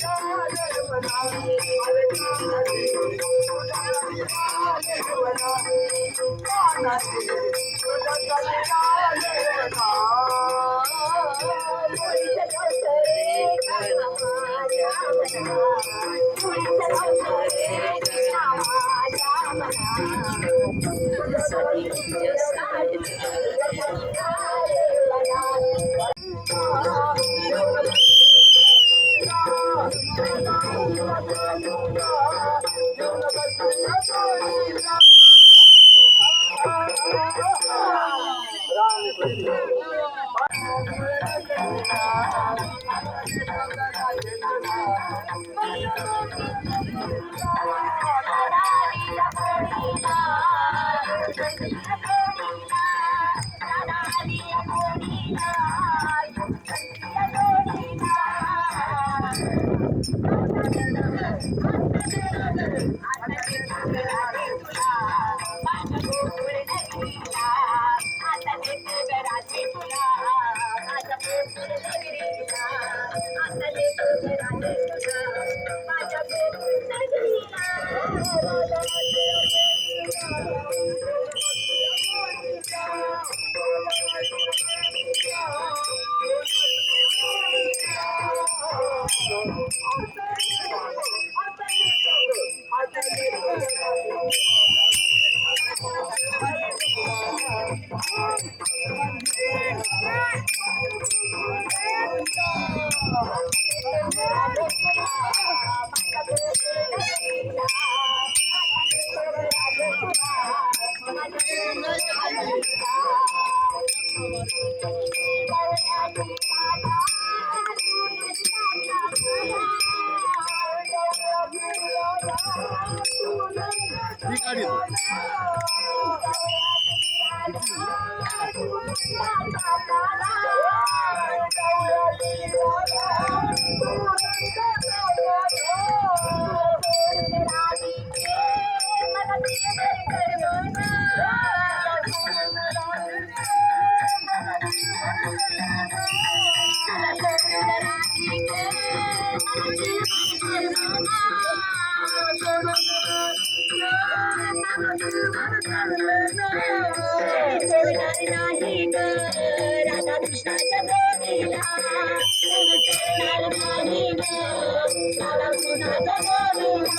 Thank you. I'm puri itu. Thank you. I'm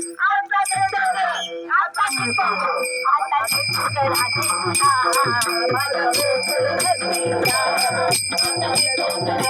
Thank you.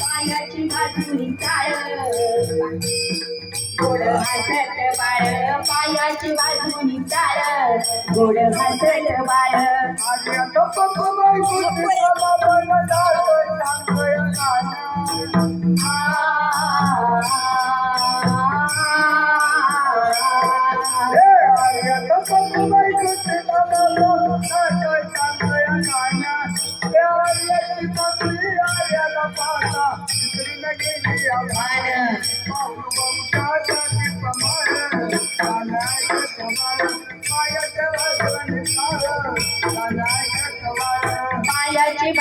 पायाची बाजूनी चाळ. गोड हसत बाळ पायाची बाजूनी चाळ. गोड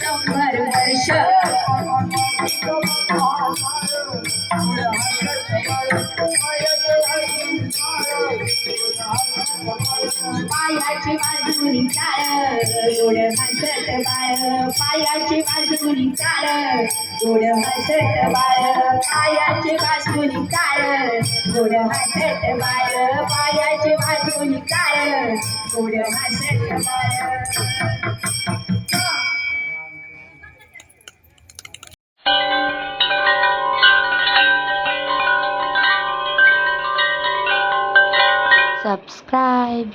शंभर वर्ष पायाची बाजूनी चाळ गोड हसत बाळ. पायाची बाजूनी चाळ गोड हसत बाळ. पायाची बाजूनी चाळ गोड हसत बाळ. पायाची बाजूनी चाळ गोड हसत बाळ. Subscribe